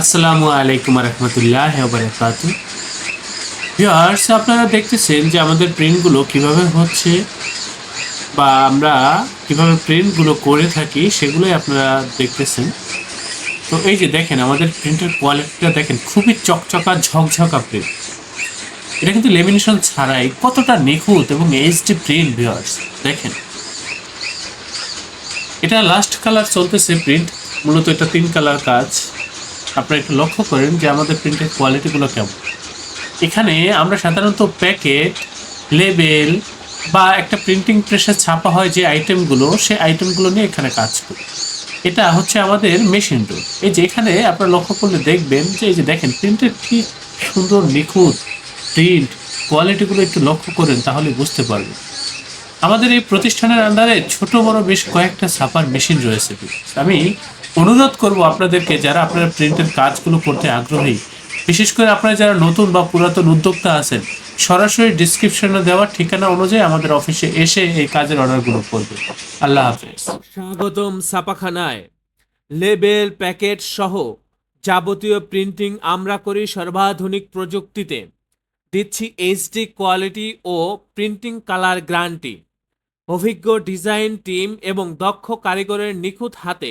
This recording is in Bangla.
আসসালামু আলাইকুম রহমতুল্লাহ ভিউয়ার্স আপনারা দেখতেছেন যে আমাদের প্রিন্টগুলো কীভাবে হচ্ছে বা আমরা কীভাবে প্রিন্টগুলো করে থাকি, সেগুলোই আপনারা দেখতেছেন। তো এই যে দেখেন, আমাদের প্রিন্টের কোয়ালিটিটা দেখেন, খুবই চকচকা, ঝকঝকা প্রিন্ট এটা কিন্তু লেমিনেশন ছাড়াই কতটা নিখুঁত এবং এইচডি প্রিন্ট ভিউয়ার্স দেখেন। এটা লাস্ট কালার চলতেছে প্রিন্ট মূলত এটা তিন কালার কাজ। আপনারা একটু লক্ষ্য করেন যে আমাদের প্রিন্টের কোয়ালিটিগুলো কেমন। এখানে আমরা সাধারণত প্যাকেট লেবেল বা একটা প্রিন্টিং প্রেসে ছাপা হয় যে আইটেমগুলো সেই আইটেমগুলো নিয়ে এখানে কাজ করি। এটা হচ্ছে আমাদের মেশিন রুম এই যে এখানে আপনারা লক্ষ্য করলে দেখবেন যে এই যে দেখেন প্রিন্টের কি সুন্দর নিখুঁত প্রিন্ট কোয়ালিটিগুলো একটু লক্ষ্য করেন তাহলে বুঝতে পারবেন। আমাদের এই প্রতিষ্ঠানের আন্ডারে ছোট বড় বেশ কয়েকটা ছাপার মেশিন রয়েছে। আমি অনুরোধ করব আপনাদেরকে, যারা আপনারা প্রিন্টের কাজগুলো করতে আগ্রহী, বিশেষ করে আপনারা যারা নতুন বা পুরাতন উদ্যোক্তা আছেন, সরাসরি ডিসক্রিপশনে দেওয়া ঠিকানা অনুযায়ী আমাদের অফিসে এসে এই কাজের অর্ডারগুলো করবে। আল্লাহ হাফেজ। স্বাগতম ছাপাখানায়। লেবেল প্যাকেট সহ যাবতীয় প্রিন্টিং আমরা করি সর্বাধুনিক প্রযুক্তিতে। দিচ্ছি এইচডি কোয়ালিটি ও প্রিন্টিং কালার গ্যারান্টি অভিজ্ঞ ডিজাইন টিম এবং দক্ষ কারিগরের নিখুঁত হাতে